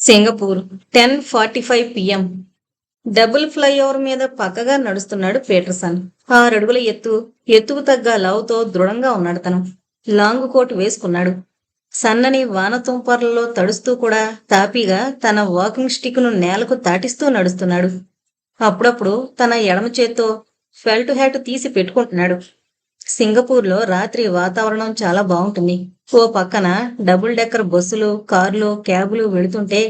Singapore ten forty five PM double flyover మీద పక్కగా నడుస్తున్నాడు పీటర్సన్. ఆరడుగుల ఎత్తు ఎత్తుకు తగ్గ లవ్తో దృఢంగా ఉన్నాడు తను. లాంగ్ కోట్ వేసుకున్నాడు. సన్నని వానతుంపర్లలో తడుస్తూ కూడా తాపీగా తన వాకింగ్ స్టిక్ను నేలకు తాటిస్తూ నడుస్తున్నాడు. అప్పుడప్పుడు తన ఎడమ చేత్తో ఫెల్ట్ హ్యాట్ తీసి పెట్టుకుంటున్నాడు. సింగపూర్లో రాత్రి వాతావరణం చాలా బాగుంటుంది. ఓ పక్కన డబుల్ డెక్కర్ బస్సులు కార్లు క్యాబులు వెళుతుంటే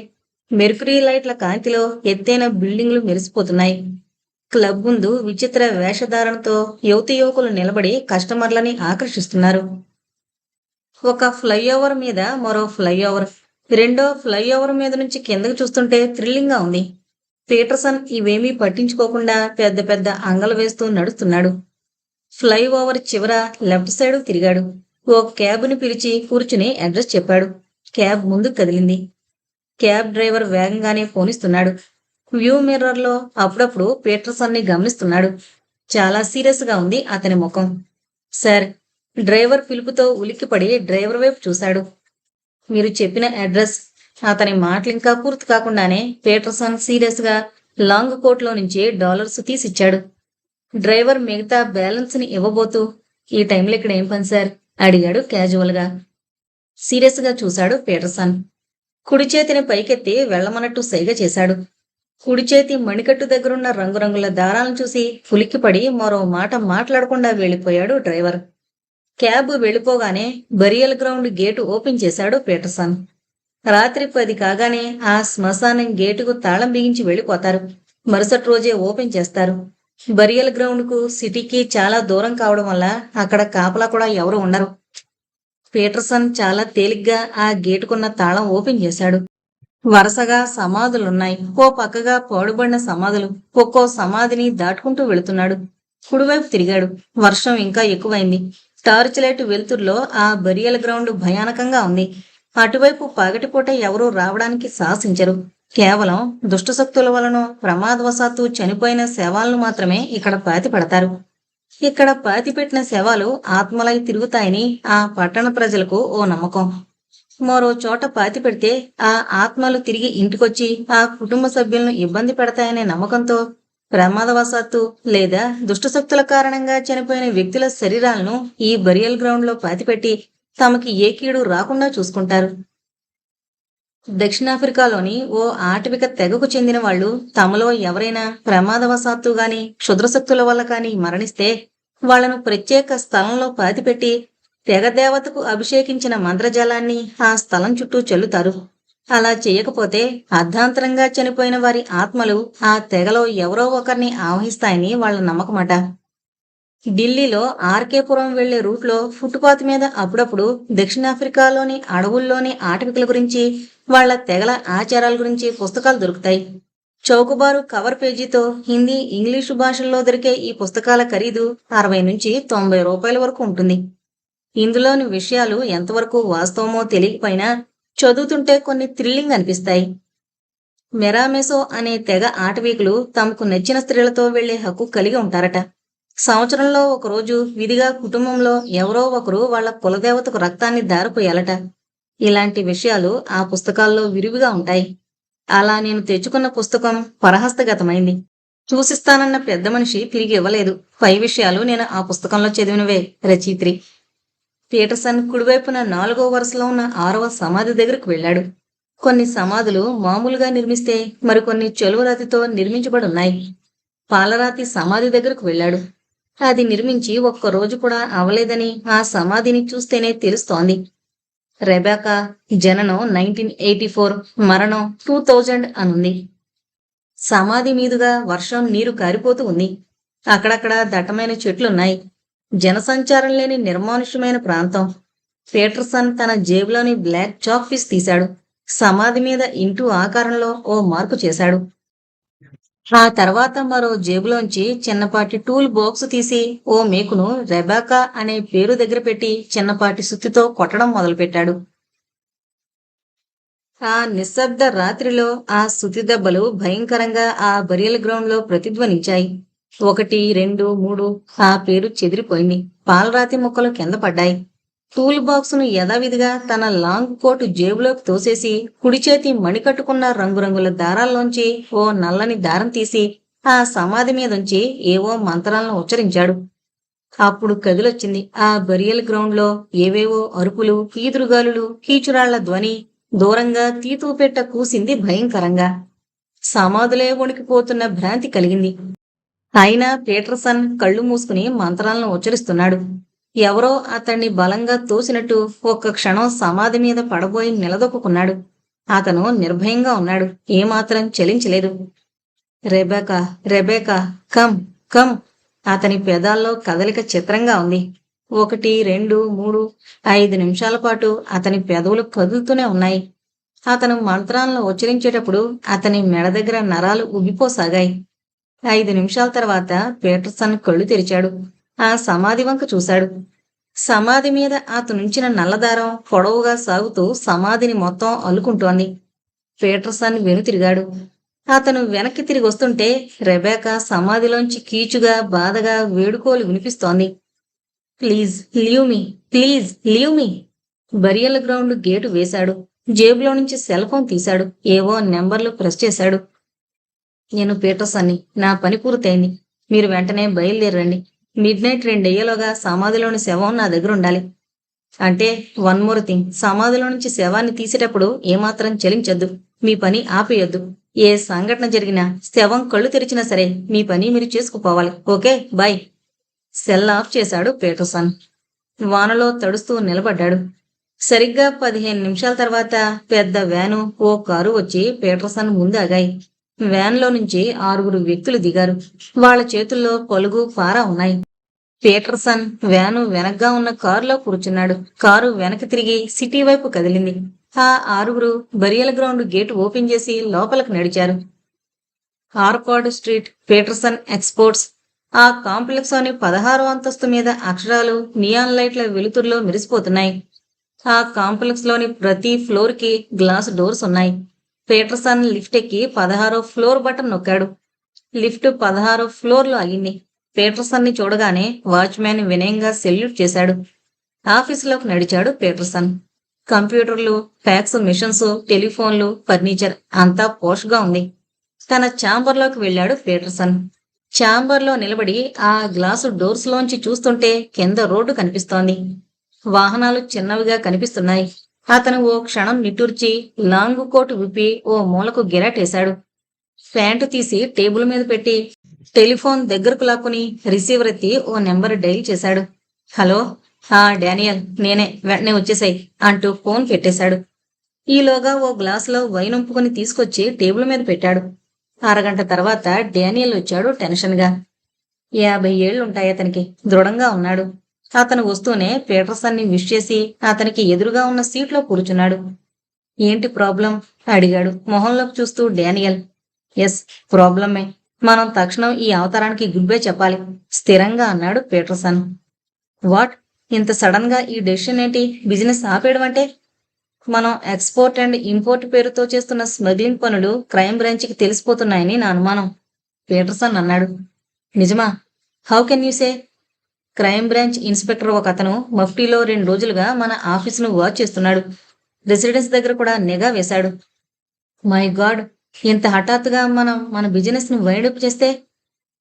మెర్కురీ లైట్ల కాంతిలో ఎత్తైన బిల్డింగ్లు మెరిసిపోతున్నాయి. క్లబ్ ముందు విచిత్ర వేషధారణతో యువతి యువకులు నిలబడి కస్టమర్లని ఆకర్షిస్తున్నారు. ఒక ఫ్లైఓవర్ మీద మరో ఫ్లైఓవర్ రెండో ఫ్లైఓవర్ మీద నుంచి కిందకు చూస్తుంటే థ్రిల్లింగ్గా ఉంది. పీటర్సన్ ఇవేమీ పట్టించుకోకుండా పెద్ద పెద్ద అంగలు వేస్తూ నడుస్తున్నాడు. ఫ్లైఓవర్ చివర లెఫ్ట్ సైడ్ తిరిగాడు. ఓ క్యాబ్ని పిలిచి కూర్చుని అడ్రస్ చెప్పాడు. క్యాబ్ ముందుకు కదిలింది. క్యాబ్ డ్రైవర్ వేగంగానే ఫోనిస్తున్నాడు వ్యూ మిర్రర్లో అప్పుడప్పుడు పీటర్సన్ని గమనిస్తున్నాడు. చాలా సీరియస్గా ఉంది అతని ముఖం. సార్ డ్రైవర్ పిలుపుతో ఉలిక్కిపడి డ్రైవర్ వైపు చూశాడు. మీరు చెప్పిన అడ్రస్ అతని మాటలు ఇంకా పూర్తి కాకుండానే పీటర్సన్ సీరియస్గా లాంగ్ కోట్లో నుంచి డాలర్స్ తీసిచ్చాడు. డ్రైవర్ మిగతా బ్యాలెన్స్ని ఇవ్వబోతూ ఈ టైంలో ఇక్కడ ఏం పని సార్? అడిగాడు క్యాజువల్గా. సీరియస్గా చూశాడు పీటర్సన్. కుడి చేతిని పైకెత్తి వెళ్ళమన్నట్టు సైగ చేశాడు. కుడి చేతి మణికట్టు దగ్గరున్న రంగురంగుల దారాలను చూసి పులిక్కిపడి మరో మాట మాట్లాడకుండా వెళ్ళిపోయాడు డ్రైవర్. క్యాబ్ వెళ్ళిపోగానే బరియల్ గ్రౌండ్ గేటు ఓపెన్ చేశాడు పీటర్సన్. రాత్రి పది కాగానే ఆ శ్మశానం గేటుకు తాళం బిగించి వెళ్ళిపోతారు. మరుసటి రోజే ఓపెన్ చేస్తారు. బరియల్ గ్రౌండ్కు సిటీకి చాలా దూరం కావడం వల్ల అక్కడ కాపలా కూడా ఎవరు ఉండరు. పీటర్సన్ చాలా తేలిగ్గా ఆ గేటుకున్న తాళం ఓపెన్ చేశాడు. వరుసగా సమాధులున్నాయి. ఓ పక్కగా పాడుబడిన సమాధులు. ఒక్కో సమాధిని దాటుకుంటూ వెళుతున్నాడు. కుడివైపు తిరిగాడు. వర్షం ఇంకా ఎక్కువైంది. టార్చ్ లైట్ వెలుతుర్లో ఆ బరియల్ గ్రౌండ్ భయానకంగా ఉంది. అటువైపు పగటిపూట ఎవరూ రావడానికి సాహసించరు. కేవలం దుష్టశక్తుల వలన ప్రమాదవశాత్తు చనిపోయిన శవాలను మాత్రమే ఇక్కడ పాతి పెడతారు ఇక్కడ పాతి పెట్టిన శవాలు ఆత్మలై తిరుగుతాయని ఆ పట్టణ ప్రజలకు ఓ నమ్మకం. మరో చోట పాతి పెడితే ఆ ఆత్మలు తిరిగి ఇంటికొచ్చి ఆ కుటుంబ సభ్యులను ఇబ్బంది పెడతాయనే నమ్మకంతో ప్రమాదవశాత్తు లేదా దుష్టశక్తుల కారణంగా చనిపోయిన వ్యక్తుల శరీరాలను ఈ బరియల్ గ్రౌండ్లో పాతిపెట్టి తమకి ఏ కీడు రాకుండా చూసుకుంటారు. దక్షిణాఫ్రికాలోని ఓ ఆటవిక తెగకు చెందిన వాళ్ళు తమలో ఎవరైనా ప్రమాదవశాత్తు గాని క్షుద్రశక్తుల వల్ల కాని మరణిస్తే వాళ్ళను ప్రత్యేక స్థలంలో పాతిపెట్టి తెగ దేవతకు అభిషేకించిన మంత్రజలాన్ని ఆ స్థలం చుట్టూ చల్లుతారు. అలా చేయకపోతే అర్ధాంతరంగా చనిపోయిన వారి ఆత్మలు ఆ తెగలో ఎవరో ఒకరిని ఆవహిస్తాయని వాళ్ళ నమ్మకమట. ఢిల్లీలో ఆర్కేపురం వెళ్ళే రూట్లో ఫుట్పాత్ మీద అప్పుడప్పుడు దక్షిణాఫ్రికాలోని అడవుల్లోని ఆటవికుల గురించి వాళ్ళ తెగల ఆచారాల గురించి పుస్తకాలు దొరుకుతాయి. చౌకబారు కవర్ పేజీతో హిందీ ఇంగ్లీషు భాషల్లో దొరికే ఈ పుస్తకాల ఖరీదు అరవై నుంచి తొంభై రూపాయల వరకు ఉంటుంది. ఇందులోని విషయాలు ఎంతవరకు వాస్తవమో తెలియకపోయినా చదువుతుంటే కొన్ని థ్రిల్లింగ్ అనిపిస్తాయి. మెరామెసో అనే తెగ ఆటవీకులు తమకు నచ్చిన స్త్రీలతో వెళ్ళే హక్కు కలిగి ఉంటారట. సంవత్సరంలో ఒకరోజు విధిగా కుటుంబంలో ఎవరో ఒకరు వాళ్ళ కులదేవతకు రక్తాన్ని దారిపోయాలట. ఇలాంటి విషయాలు ఆ పుస్తకాల్లో విరివిగా ఉంటాయి. అలా నేను తెచ్చుకున్న పుస్తకం పరహస్తగతమైంది. చూసిస్తానన్న పెద్ద మనిషి తిరిగి ఇవ్వలేదు. పై విషయాలు నేను ఆ పుస్తకంలో చదివినవే రచయిత్రి. పీటర్సన్ కుడివైపున నాలుగో వరుసలో ఉన్న ఆరవ సమాధి దగ్గరకు వెళ్ళాడు. కొన్ని సమాధులు మామూలుగా నిర్మిస్తే మరికొన్ని చెలువరాతితో నిర్మించబడి ఉన్నాయి పాలరాతి సమాధి దగ్గరకు వెళ్ళాడు. అది నిర్మించి ఒక్క రోజు కూడా అవలేదని ఆ సమాధిని చూస్తేనే తెలుస్తోంది. రెబేకా జననం నైన్టీన్ ఎయిటీ ఫోర్ మరణం టూ థౌజండ్ అనుంది. సమాధి మీదుగా వర్షం నీరు కారిపోతూ ఉంది. అక్కడక్కడ దట్టమైన చెట్లున్నాయి. జనసంచారం లేని నిర్మానుష్యమైన ప్రాంతం. పీటర్సన్ తన జేబులోని బ్లాక్ చాక్ పీస్ తీశాడు. సమాధి మీద ఇంటూ ఆకారంలో ఓ మార్పు చేశాడు. ఆ తర్వాత మరో జేబులోంచి చిన్నపాటి టూల్ బాక్స్ తీసి ఓ మేకును రెబాకా అనే పేరు దగ్గర పెట్టి చిన్నపాటి సుత్తితో కొట్టడం మొదలుపెట్టాడు. ఆ నిశ్శబ్ద రాత్రిలో ఆ సుతి దెబ్బలు భయంకరంగా ఆ బరియల్ గ్రౌండ్లో ప్రతిధ్వనించాయి. ఒకటి రెండు మూడు ఆ పేరు చెదిరిపోయింది. పాలరాతి ముక్కలు కింద పడ్డాయి. టూల్ బాక్స్ను యథావిధిగా తన లాంగ్ కోటు జేబులోకి తోసేసి కుడి చేతి మణికట్టుకున్న రంగురంగుల దారాల్లోంచి ఓ నల్లని దారం తీసి ఆ సమాధి మీదుంచి ఏవో మంత్రాలను ఉచ్చరించాడు. అప్పుడు కదిలొచ్చింది. ఆ బరియల్ గ్రౌండ్లో ఏవేవో అరుపులు ఈదురుగాలులు కీచురాళ్ళ ధ్వని దూరంగా తీతూపెట్ట కూసింది భయంకరంగా. సమాధులే వణికిపోతున్న భ్రాంతి కలిగింది. అయినా పీటర్సన్ కళ్ళు మూసుకుని మంత్రాలను ఉచ్చరిస్తున్నాడు. ఎవరో అతన్ని బలంగా తోసినట్టు ఒక్క క్షణం సమాధి మీద పడబోయి నిలదొక్కున్నాడు. అతను నిర్భయంగా ఉన్నాడు. ఏమాత్రం చలించలేదు. Rebecca Rebecca come come. అతని పెదాల్లో కదలిక చిత్రంగా ఉంది. ఒకటి రెండు మూడు ఐదు నిమిషాల పాటు అతని పెదవులు కదులుతూనే ఉన్నాయి. అతను మంత్రాలను ఉచ్చరించేటప్పుడు అతని మెడ దగ్గర నరాలు ఉబ్బిపోసాగాయి. ఐదు నిమిషాల తర్వాత పీటర్సన్ కళ్ళు తెరిచాడు. ఆ సమాధి వంక చూశాడు. సమాధి మీద అతనుంచిన నల్లదారం పొడవుగా సాగుతూ సమాధిని మొత్తం అల్లుకుంటోంది. పీటర్సన్ వెనుతిరిగాడు అతను వెనక్కి తిరిగి వస్తుంటే రెబేకా సమాధిలోంచి కీచుగా బాధగా వేడుకోలు వినిపిస్తోంది. Please leave me please leave me. Burial ground gate వేశాడు. జేబులో నుంచి సెల్ ఫోన్ తీశాడు. ఏవో నెంబర్లు ప్రెస్ చేశాడు. నేను పీటర్సన్ని నా పని పూర్తయింది. మీరు వెంటనే బయలుదేరండి. మిడ్ నైట్ రెండయ్యేలోగా సమాధిలోని శవం నా దగ్గర ఉండాలి. అంటే వన్ మోర్ థింగ్ సమాధిలో నుంచి శవాన్ని తీసేటప్పుడు ఏమాత్రం చలించొద్దు. మీ పని ఆపేయొద్దు. ఏ సంఘటన జరిగినా శవం కళ్ళు తెరిచినా సరే మీ పని మీరు చేసుకుపోవాలి. ఓకే? బాయ్ సెల్ ఆఫ్ చేశాడు పీటర్సన్. వానలో తడుస్తూ నిలబడ్డాడు. సరిగ్గా పదిహేను నిమిషాల తర్వాత పెద్ద వ్యాను ఓ కారు వచ్చి పీటర్సన్ ముందు ఆగాయి వ్యాన్లో నుంచి ఆరుగురు వ్యక్తులు దిగారు. వాళ్ళ చేతుల్లో పలుగు పారా ఉన్నాయి. పీటర్సన్ వ్యాను వెనక్గా ఉన్న కారులో కూర్చున్నాడు. కారు వెనక్కి తిరిగి సిటీ వైపు కదిలింది. ఆ ఆరుగురు బరియల గ్రౌండ్ గేటు ఓపెన్ చేసి లోపలికి నడిచారు. Arcade street Peterson exports. ఆ కాంప్లెక్స్లోని పదహారో అంతస్తు మీద అక్షరాలు నియాన్ లైట్ల వెలుతురులో మెరిసిపోతున్నాయి. ఆ కాంప్లెక్స్లోని ప్రతి ఫ్లోర్కి గ్లాస్ డోర్స్ ఉన్నాయి. పీటర్సన్ లిఫ్ట్ ఎక్కి పదహారో ఫ్లోర్ బటన్ నొక్కాడు. లిఫ్ట్ పదహారో ఫ్లోర్లో పీటర్సన్ని చూడగానే వాచ్మ్యాన్ వినయంగా సెల్యూట్ చేశాడు. ఆఫీసులోకి నడిచాడు పీటర్సన్. కంప్యూటర్లు ఫ్యాక్స్ మిషన్స్ టెలిఫోన్లు ఫర్నిచర్ అంతా పోష్గా ఉంది. తన ఛాంబర్లోకి వెళ్ళాడు పీటర్సన్. ఛాంబర్లో నిలబడి ఆ గ్లాసు డోర్స్ లోంచి చూస్తుంటే కింద రోడ్డు కనిపిస్తోంది. వాహనాలు చిన్నవిగా కనిపిస్తున్నాయి. అతను ఓ క్షణం నిట్టూర్చి లాంగు కోటు విప్పి ఓ మూలకు గిరాటేశాడు ప్యాంటు తీసి టేబుల్ మీద పెట్టి టెలిఫోన్ దగ్గరకు లాక్కుని రిసీవర్ ఎత్తి ఓ నెంబర్ డైల్ చేశాడు. హలో? ఆ డానియల్ నేనే వెంటనే వచ్చేసాయి అంటూ ఫోన్ పెట్టేశాడు. ఈలోగా ఓ గ్లాసులో వైన్ ఉంపుకొని తీసుకొచ్చి టేబుల్ మీద పెట్టాడు. అరగంట తర్వాత డానియల్ వచ్చాడు టెన్షన్గా. యాభై ఏళ్ళుంటాయి అతనికి దృఢంగా ఉన్నాడు. అతను వస్తూనే పీటర్సన్ని విష్ చేసి అతనికి ఎదురుగా ఉన్న సీట్లో కూర్చున్నాడు. ఏంటి ప్రాబ్లం? అడిగాడు మొహంలోకి చూస్తూ డానియల్. ఎస్ ప్రాబ్లమే. మనం తక్షణం ఈ అవతారానికి గుడ్ బై చెప్పాలి. స్థిరంగా అన్నాడు పీటర్సన్. వాట్? ఇంత సడన్గా ఈ డెసిషన్ ఏంటి? బిజినెస్ ఆపేయడం అంటే? మనం ఎక్స్పోర్ట్ అండ్ ఇంపోర్ట్ పేరుతో చేస్తున్న స్మగ్లింగ్ పనులు క్రైమ్ బ్రాంచ్కి తెలిసిపోతున్నాయని నా అనుమానం. పీటర్సన్ అన్నాడు. నిజమా? How can you say? Crime branch inspector ఒక అతను మఫ్టీలో రెండు రోజులుగా మన ఆఫీసును వాచ్ చేస్తున్నాడు. రెసిడెన్స్ దగ్గర కూడా నిఘా వేశాడు. మై గాడ్ ఇంత హఠాత్తుగా మనం మన బిజినెస్ని వైండప్ చేస్తే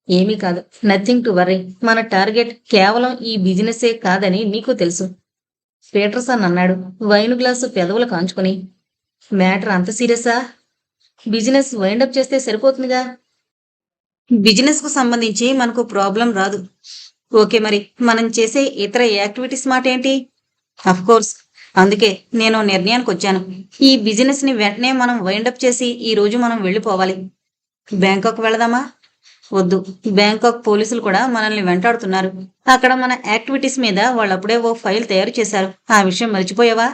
ఏమీ కాదు. Nothing to worry. మన టార్గెట్ కేవలం ఈ బిజినెసే కాదని నీకు తెలుసు. పీటర్సన్ అన్నాడు. వైన్ గ్లాసు పెదవులు కాంచుకొని. మ్యాటర్ అంత సీరియసా? బిజినెస్ వైండప్ చేస్తే సరిపోతుందిగా? బిజినెస్కు సంబంధించి మనకు ప్రాబ్లం రాదు. ఓకే మరి మనం చేసే ఇతర యాక్టివిటీస్ మాట ఏంటి? అఫ్ కోర్స్ అందుకే నేను నిర్ణయానికి వచ్చాను ఈ బిజినెస్ని వెంటనే మనం వైండప్ చేసి ఈ రోజు మనం వెళ్ళిపోవాలి. బ్యాంకాక్ వెళదామా? వద్దు. బ్యాంకాక్ పోలీసులు కూడా మనల్ని వెంటాడుతున్నారు. అక్కడ మన యాక్టివిటీస్ మీద వాళ్ళు అప్పుడే ఓ ఫైల్ తయారు చేశారు. ఆ విషయం మర్చిపోయావా?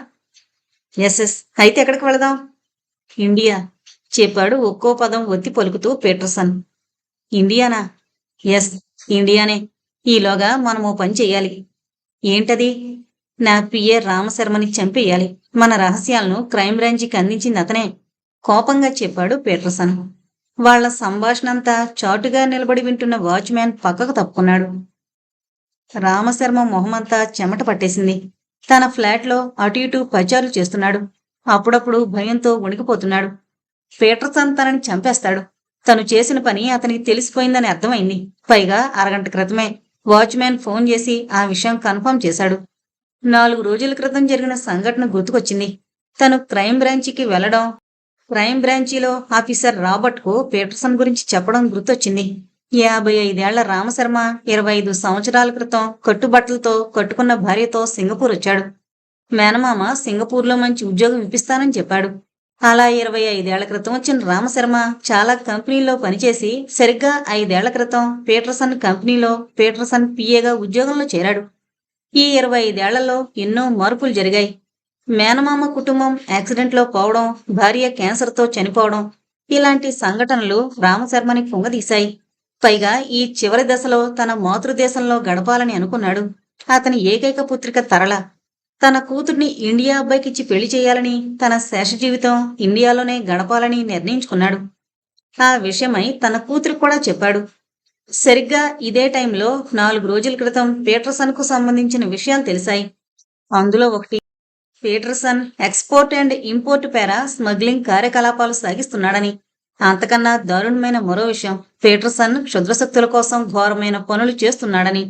ఎస్ ఎస్ అయితే ఎక్కడికి వెళదాం? ఇండియా. చెప్పాడు ఒక్కో పదం ఒత్తి పలుకుతూ పీటర్సన్. ఇండియానా? ఎస్ ఇండియానే. ఈలోగా మనం ఓ పని చెయ్యాలి ఏంటది? నా పిఏ రామశర్మని చంపేయాలి. మన రహస్యాలను క్రైమ్ బ్రాంచికి అందించింది అతనే. కోపంగా చెప్పాడు పీటర్సన్ వాళ్ళ సంభాషణంతా చాటుగా నిలబడి వింటున్న వాచ్మ్యాన్ పక్కకు తప్పుకున్నాడు. రామశర్మ మొహమంతా చెమట పట్టేసింది. తన ఫ్లాట్లో అటు ఇటు పచారులు చేస్తున్నాడు. అప్పుడప్పుడు భయంతో వణికిపోతున్నాడు. పీటర్సన్ తనని చంపేస్తాడు. తను చేసిన పని అతనికి తెలిసిపోయిందని అర్థమైంది. పైగా అరగంట క్రితమే. వాచ్మ్యాన్ ఫోన్ చేసి ఆ విషయం కన్ఫర్మ్ చేశాడు. నాలుగు రోజుల క్రితం జరిగిన సంఘటన గుర్తుకొచ్చింది. తను క్రైమ్ బ్రాంచికి వెళ్ళడం క్రైమ్ బ్రాంచిలో ఆఫీసర్ రాబర్ట్కు పీటర్సన్ గురించి చెప్పడం గుర్తొచ్చింది. యాభై ఐదేళ్ళ రామశర్మ ఇరవై ఐదు సంవత్సరాల క్రితం కట్టుబట్టలతో కట్టుకున్న భార్యతో సింగపూర్ వచ్చాడు మేనమామ సింగపూర్లో మంచి ఉద్యోగం ఇప్పిస్తానని చెప్పాడు. అలా ఇరవై ఐదేళ్ళ క్రితం వచ్చిన రామశర్మ చాలా కంపెనీల్లో పనిచేసి సరిగ్గా ఐదేళ్ళ క్రితం పీటర్సన్ కంపెనీలో పీటర్సన్ పిఏగా ఉద్యోగంలో చేరాడు. ఈ ఇరవై ఐదేళ్ళలో ఎన్నో మార్పులు జరిగాయి. మేనమామ కుటుంబం యాక్సిడెంట్లో పోవడం భార్య క్యాన్సర్తో చనిపోవడం ఇలాంటి సంఘటనలు రామశర్మని కుంగదీశాయి పైగా ఈ చివరి దశలో తన మాతృదేశంలో గడపాలని అనుకున్నాడు. అతని ఏకైక పుత్రిక తరళ. తన కూతుర్ని ఇండియా అబ్బాయికిచ్చి పెళ్ళి చేయాలని తన శేష జీవితం ఇండియాలోనే గడపాలని నిర్ణయించుకున్నాడు. ఆ విషయమై తన కూతురికి కూడా చెప్పాడు. సరిగ్గా ఇదే టైంలో నాలుగు రోజుల క్రితం పీటర్సన్కు సంబంధించిన విషయాలు తెలిసాయి. అందులో ఒకటి పీటర్సన్ ఎక్స్పోర్ట్ అండ్ ఇంపోర్ట్ పేర స్మగ్లింగ్ కార్యకలాపాలు సాగిస్తున్నాడని. అంతకన్నా దారుణమైన మరో విషయం పీటర్సన్ క్షుద్రశక్తుల కోసం ఘోరమైన పనులు చేస్తున్నాడని.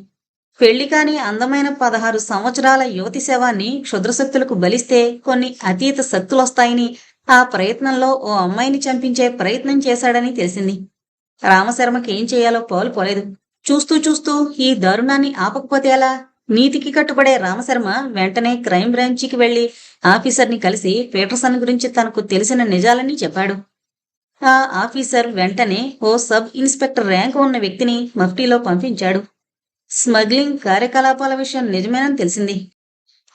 పెళ్ళి కాని అందమైన పదహారు సంవత్సరాల యువతి శవాన్ని క్షుద్రశక్తులకు బలిస్తే కొన్ని అతీత శక్తులొస్తాయని ఆ ప్రయత్నంలో ఓ అమ్మాయిని చంపించే ప్రయత్నం చేశాడని తెలిసింది. రామశర్మకి ఏం చేయాలో పోలేదు. చూస్తూ చూస్తూ ఈ దారుణాన్ని ఆపకపోతే ఎలా? నీతికి కట్టుబడే రామశర్మ వెంటనే క్రైమ్ బ్రాంచికి వెళ్ళి ఆఫీసర్ని కలిసి పీటర్సన్ గురించి తనకు తెలిసిన నిజాలని చెప్పాడు. ఆ ఆఫీసర్ వెంటనే ఓ సబ్ ఇన్స్పెక్టర్ ర్యాంకు ఉన్న వ్యక్తిని మఫ్టీలో పంపించాడు. స్మగ్లింగ్ కార్యకలాపాల విషయం నిజమేనని తెలిసింది.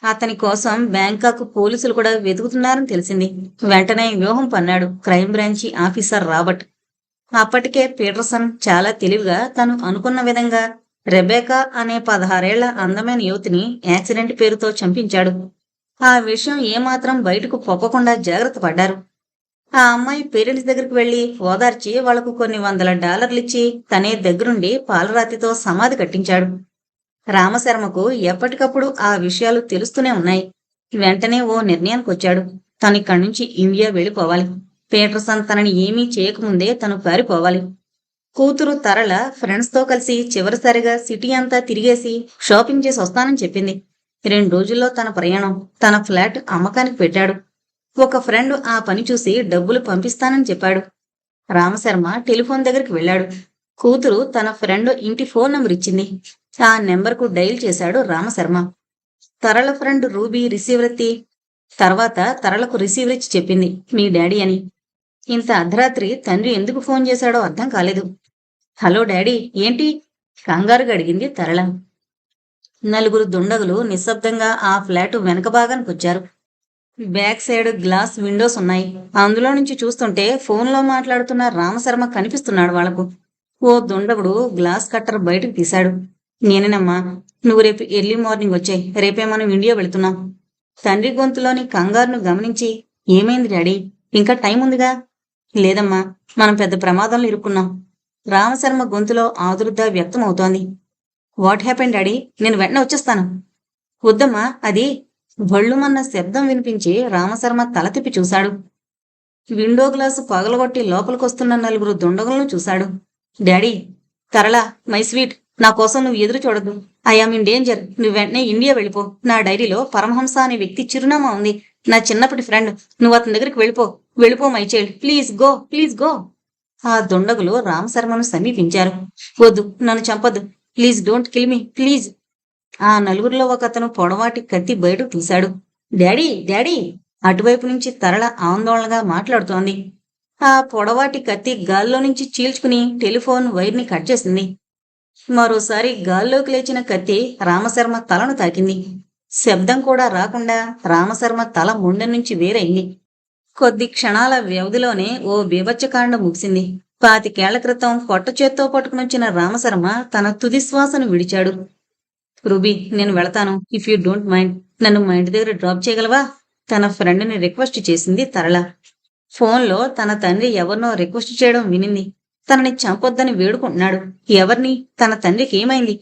అతని కోసం బ్యాంకాక్ పోలీసులు కూడా వెతుకుతున్నారని తెలిసింది. వెంటనే వ్యూహం పన్నాడు క్రైమ్ బ్రాంచి ఆఫీసర్ రాబర్ట్. అప్పటికే పీటర్సన్ చాలా తెలివిగా తను అనుకున్న విధంగా రెబేకా అనే పదహారేళ్ళ అందమైన యువతిని యాక్సిడెంట్ పేరుతో చంపించాడు. ఆ విషయం ఏమాత్రం బయటకు పొక్కకుండా జాగ్రత్త పడ్డారు. ఆ అమ్మాయి పేరెంట్స్ దగ్గరికి వెళ్ళి ఓదార్చి వాళ్ళకు కొన్ని వందల డాలర్లిచ్చి తనే దగ్గరుండి పాలరాతితో సమాధి కట్టించాడు. రామశర్మకు ఎప్పటికప్పుడు ఆ విషయాలు తెలుస్తూనే ఉన్నాయి. వెంటనే ఓ నిర్ణయానికి వచ్చాడు తను ఇక్కడి నుంచి ఇండియా వెళ్ళిపోవాలి. పీటర్సన్ తనని ఏమీ చేయకముందే తను పారిపోవాలి. కూతురు తరల ఫ్రెండ్స్తో కలిసి చివరిసారిగా సిటీ అంతా తిరిగేసి షాపింగ్ చేసి వస్తానని చెప్పింది. రెండు రోజుల్లో తన ప్రయాణం తన ఫ్లాట్ అమ్మకానికి పెట్టాడు. ఒక ఫ్రెండ్ ఆ పని చూసి డబ్బులు పంపిస్తానని చెప్పాడు. రామశర్మ టెలిఫోన్ దగ్గరికి వెళ్ళాడు. కూతురు తన ఫ్రెండ్ ఇంటి ఫోన్ నంబర్ ఇచ్చింది. ఆ నెంబర్కు డైల్ చేశాడు Ramasharma. Tarala friend Ruby receiver ఎత్తి తర్వాత తరలకు రిసీవర్ ఇచ్చి చెప్పింది మీ డాడీ అని. ఇంత అర్ధరాత్రి తండ్రి ఎందుకు ఫోన్ చేశాడో అర్థం కాలేదు. హలో డాడీ ఏంటి? కంగారుగా అడిగింది తరళ. నలుగురు దుండగులు నిశ్శబ్దంగా ఆ ఫ్లాట్ వెనక భాగానికి వచ్చారు. బ్యాక్ సైడ్ గ్లాస్ విండోస్ ఉన్నాయి. అందులో నుంచి చూస్తుంటే ఫోన్లో మాట్లాడుతున్న రామశర్మ కనిపిస్తున్నాడు వాళ్ళకు ఓ దుండగుడు గ్లాస్ కట్టర్ బయటకు తీశాడు. నేనేనమ్మా నువ్వు రేపు ఎర్లీ మార్నింగ్ వచ్చాయి రేపే మనం ఇండియా వెళుతున్నాం? తండ్రి గొంతులోని కంగారును గమనించి ఏమైంది డాడీ? ఇంకా టైం ఉందిగా? లేదమ్మా మనం పెద్ద ప్రమాదంలో ఇరుక్కున్నాం. రామశర్మ గొంతులో ఆదురుద్ద వ్యక్తమవుతోంది. What happen daddy? నేను వెంటనే వచ్చేస్తాను. వద్దమ్మా అది భళ్ళుమన్న శబ్దం వినిపించి రామశర్మ తల తిప్పి చూశాడు. విండో గ్లాసు పగలగొట్టి లోపలికొస్తున్న నలుగురు దుండగులను చూశాడు. డాడీ తరళ మై స్వీట్ నా కోసం నువ్వు ఎదురు చూడదు ఐఆమ్ ఇన్ డేంజర్. నువ్వు వెంటనే ఇండియా వెళ్ళిపో. నా డైరీలో పరమహంస అనే వ్యక్తి చిరునామా ఉంది. నా చిన్నప్పటి ఫ్రెండ్ నువ్వు అతని దగ్గరికి వెళ్ళిపో. వెళ్ళిపో my child. Please go please go. ఆ దుండగులు రామశర్మను సమీపించారు. వద్దు నన్ను చంపొద్దు. Please don't kill me. Please. ఆ నలుగురిలో ఒక అతను పొడవాటి కత్తి బయటకు తీశాడు డాడీ డాడీ! అటువైపు నుంచి తరళ ఆందోళనగా మాట్లాడుతోంది. ఆ పొడవాటి కత్తి గాల్లో నుంచి చీల్చుకుని టెలిఫోన్ వైర్ని కట్ చేసింది. మరోసారి గాల్లోకి లేచిన కత్తి రామశర్మ తలను తాకింది. శబ్దం కూడా రాకుండా రామశర్మ తల ముండె నుంచి వేరైంది. కొద్ది క్షణాల వ్యవధిలోనే ఓ బీభత్సకాండ ముగిసింది. పాతికేళ్ళ క్రితం పొట్ట చేత్తో పట్టుకునొచ్చిన రామశర్మ తన తుది శ్వాసను విడిచాడు. రూబీ నేను వెళతాను. ఇఫ్ యూ డోంట్ మైండ్ నన్ను మా ఇంటి దగ్గర డ్రాప్ చేయగలవా? తన ఫ్రెండ్ని రిక్వెస్ట్ చేసింది తరళ. ఫోన్లో తన తండ్రి ఎవరినో రిక్వెస్ట్ చేయడం వినింది. తనని చంపొద్దని వేడుకుంటున్నాడు. ఎవరిని? తన తండ్రికి ఏమైంది?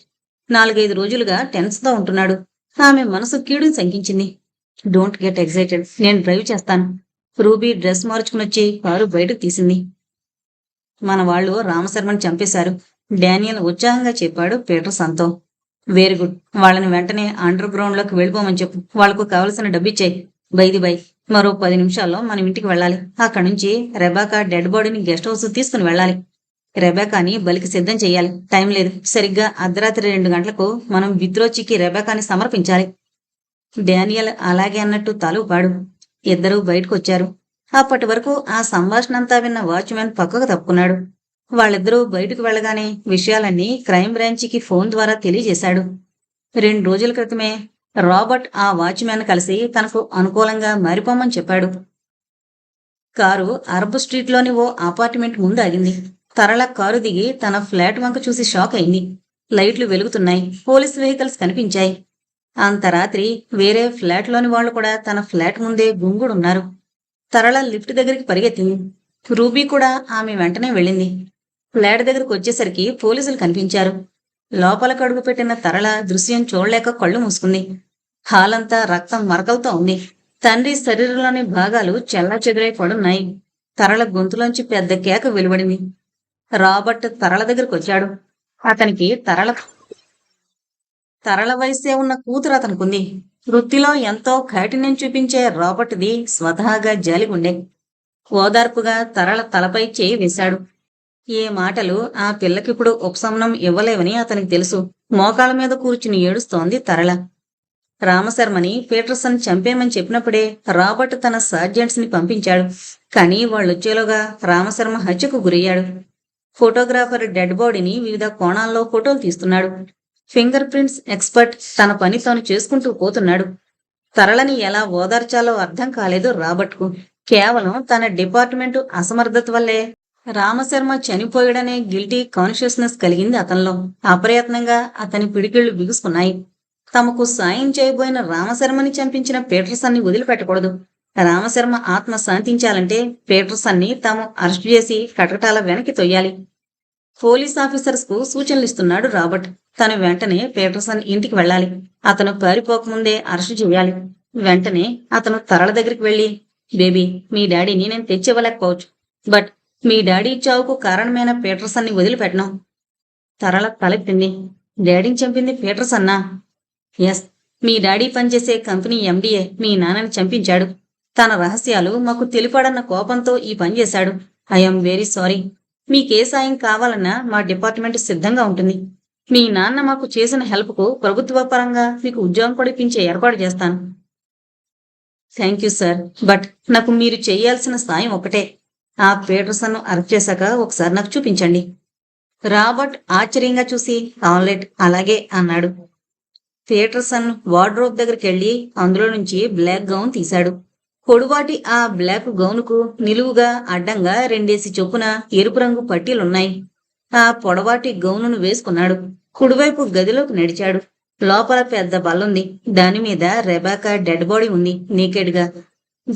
నాలుగైదు రోజులుగా టెన్స్తో ఉంటున్నాడు. ఆమె మనసు కీడుని శంకించింది. డోంట్ గెట్ ఎక్సైటెడ్ నేను డ్రైవ్ చేస్తాను. రూబీ డ్రెస్ మార్చుకుని వచ్చి కారు బయటకు తీసింది. మన వాళ్ళు రామశర్మని చంపేశారు. డానియల్ ఉత్సాహంగా చెప్పాడు పీటర్ సంతో. వెరీ గుడ్ వాళ్ళని వెంటనే అండర్ గ్రౌండ్లోకి వెళ్ళిపోమని చెప్పు. వాళ్ళకు కావలసిన డబ్బిచ్చాయి. బైది బై మరో పది నిమిషాల్లో మనం ఇంటికి వెళ్ళాలి. అక్కడి నుంచి రెబాకా డెడ్ బాడీని గెస్ట్ హౌస్ తీసుకుని వెళ్ళాలి. రెబాకాని బలికి సిద్ధం చేయాలి. టైం లేదు. సరిగ్గా అర్ధరాత్రి రెండు గంటలకు మనం విత్రోచికి రెబేకాని సమర్పించాలి. డానియల్ అలాగే అన్నట్టు తలుపాడు ఇద్దరూ బయటకు వచ్చారు. అప్పటి వరకు ఆ సంభాషణ అంతా విన్న వాచ్మెన్ పక్కకు తప్పుకున్నాడు. వాళ్ళిద్దరూ బయటకు వెళ్ళగానే విషయాలన్నీ క్రైమ్ బ్రాంచికి ఫోన్ ద్వారా తెలియజేశాడు. రెండు రోజుల క్రితమే రాబర్ట్ ఆ వాచ్మెన్ కలిసి తనకు అనుకూలంగా మారిపోమని చెప్పాడు. కారు అరబ్ స్ట్రీట్లోని ఓ అపార్ట్మెంట్ ముందు ఆగింది. తరళ కారు దిగి తన ఫ్లాట్ వంక చూసి షాక్ అయింది. లైట్లు వెలుగుతున్నాయి. పోలీస్ వెహికల్స్ కనిపించాయి. అంత రాత్రి వేరే ఫ్లాట్లోని వాళ్ళు కూడా తన ఫ్లాట్ ముందే గుంగుడున్నారు. తరళ లిఫ్ట్ దగ్గరికి పరిగెత్తింది. రూబీ కూడా ఆమె వెంటనే వెళ్ళింది. ఫ్లాట్ దగ్గరకు వచ్చేసరికి పోలీసులు కనిపించారు. లోపల కడుగు పెట్టిన తరల దృశ్యం చూడలేక కళ్ళు మూసుకుంది. హాలంతా రక్తం మరకలతో ఉంది. తండ్రి శరీరంలోని భాగాలు చెల్లా చెదురై పడున్నాయి తరల గొంతులోంచి పెద్ద కేక వెలువడింది. రాబర్ట్ తరల దగ్గరకు వచ్చాడు. అతనికి తరల తరల వయసే ఉన్న కూతురు అతనుకుంది. వృత్తిలో ఎంతో కాఠిన్యం చూపించే రాబర్ట్ది స్వతహాగా జాలిగుండే. ఓదార్పుగా తరల తలపై చేయి వేశాడు. ఏ మాటలు ఆ పిల్లకిప్పుడు ఉపశమనం ఇవ్వలేవని అతనికి తెలుసు. మోకాళ్ళ మీద కూర్చుని ఏడుస్తోంది తరళ. రామశర్మని పీటర్సన్ చంపేమని చెప్పినప్పుడే రాబర్ట్ తన సర్జెంట్స్ని పంపించాడు. కానీ వాళ్ళొచ్చేలోగా రామశర్మ హత్యకు గురయ్యాడు. ఫోటోగ్రాఫర్ డెడ్ బాడీని వివిధ కోణాల్లో ఫోటోలు తీస్తున్నాడు. ఫింగర్ ప్రింట్స్ ఎక్స్పర్ట్ తన పని తాను చేసుకుంటూ పోతున్నాడు. తరళని ఎలా ఓదార్చాలో అర్థం కాలేదు రాబర్ట్కు. కేవలం తన డిపార్ట్మెంటు అసమర్థత వల్లే రామశర్మ చనిపోయాడనే గిల్టీ కాన్షియస్నెస్ కలిగింది అతనిలో. అప్రయత్నంగా అతని పిడికిళ్ళు బిగుసుకున్నాయి. తమకు సాయం చేయబోయిన రామశర్మని చంపించిన పీటర్సన్ని వదిలిపెట్టకూడదు. రామశర్మ ఆత్మ శాంతించాలంటే పీటర్సన్ని తాము అరెస్ట్ చేసి కటకటాల వెనక్కి తొయ్యాలి. పోలీస్ ఆఫీసర్స్కు సూచనలు ఇస్తున్నాడు రాబర్ట్. తను వెంటనే పీటర్సన్ ఇంటికి వెళ్ళాలి. అతను పారిపోకముందే అరెస్ట్ చేయాలి. వెంటనే అతను తరల దగ్గరికి వెళ్ళి బేబీ మీ డాడీని నేను తెచ్చివ్వలేకపోవచ్చు. బట్ మీ డాడీ చావుకు కారణమైన పీటర్సన్ని వదిలిపెట్టను. తరల తలెత్తింది. డాడీని చంపింది పీటర్సన్నా? ఎస్ మీ డాడీ పనిచేసే కంపెనీ ఎండీఏ మీ నాన్నని చంపించాడు. తన రహస్యాలు మాకు తెలిపాడన్న కోపంతో ఈ పని చేశాడు. I'm very sorry. మీకే సాయం కావాలన్నా మా డిపార్ట్మెంట్ సిద్ధంగా ఉంటుంది. మీ నాన్న మాకు చేసిన హెల్ప్కు ప్రభుత్వ పరంగా మీకు ఉద్యోగం కూడా ఇప్పించే ఏర్పాటు చేస్తాను. థ్యాంక్ యూ సార్ బట్ నాకు మీరు చేయాల్సిన సాయం ఒకటే ఆ పీటర్సన్ను అరెస్ట్ చేశాక ఒకసారి నాకు చూపించండి. రాబర్ట్ ఆశ్చర్యంగా చూసి ఆన్లెట్ అలాగే అన్నాడు. పీటర్సన్ వార్డ్రోబ్ దగ్గరికి వెళ్ళి అందులో నుంచి బ్లాక్ గౌన్ తీశాడు. పొడువాటి ఆ బ్లాక్ గౌనుకు నిలువుగా అడ్డంగా రెండేసి చొప్పున ఎరుపు రంగు పట్టీలున్నాయి. ఆ పొడవాటి గౌనును వేసుకున్నాడు. కుడివైపు గదిలోకి నడిచాడు. లోపల పెద్ద బల్లుంది దాని మీద రెబాకా డెడ్ బాడీ ఉంది నీకెడ్గా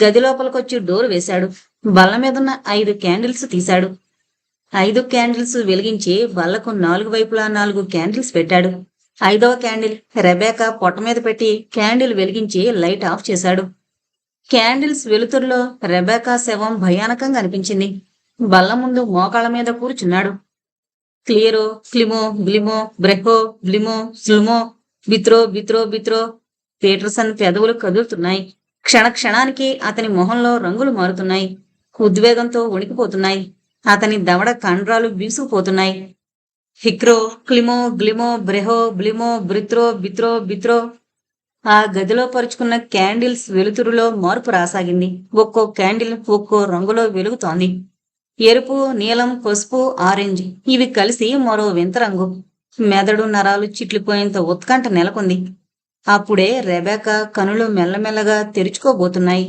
గది లోపలికొచ్చి డోర్ వేశాడు. బల్ల మీదున్న ఐదు క్యాండిల్స్ తీశాడు. ఐదు క్యాండిల్స్ వెలిగించి బల్లకు నాలుగు వైపులా నాలుగు క్యాండిల్స్ పెట్టాడు. ఐదవ క్యాండిల్ రెబేకా పొట్ట మీద పెట్టి క్యాండిల్ వెలిగించి లైట్ ఆఫ్ చేశాడు. క్యాండిల్స్ వెలుతురులో రెబేకా శవం భయానకంగా అనిపించింది. బల్ల ముందు మోకాళ్ళ మీద కూర్చున్నాడు. క్లియరో క్లిమో బ్లిమో బ్రెహో బ్లిమో స్లుమో బిత్రో బిత్రో బిత్రో పీటర్సన్ పెదవులు కదులుతున్నాయి. క్షణ క్షణానికి అతని మొహంలో రంగులు మారుతున్నాయి. ఉద్వేగంతో ఉణికిపోతున్నాయి అతని దవడ కండ్రాలు బీసుకుపోతున్నాయి హిక్రో క్లిమో గ్లిమో బ్రెహో బ్లిమో బ్రిత్రో బిత్రో బిత్రో. ఆ గదిలో పరుచుకున్న క్యాండిల్స్ వెలుతురులో మార్పు రాసాగింది. ఒక్కో క్యాండిల్ ఒక్కో రంగులో వెలుగుతోంది. ఎరుపు నీలం పసుపు ఆరెంజ్ ఇవి కలిసి మరో వింత రంగు. మెదడు నరాలు చిట్లిపోయేంత ఉత్కంఠ నెలకొంది. అప్పుడే రెబేకా కనులు మెల్లమెల్లగా తెరుచుకోబోతున్నాయి.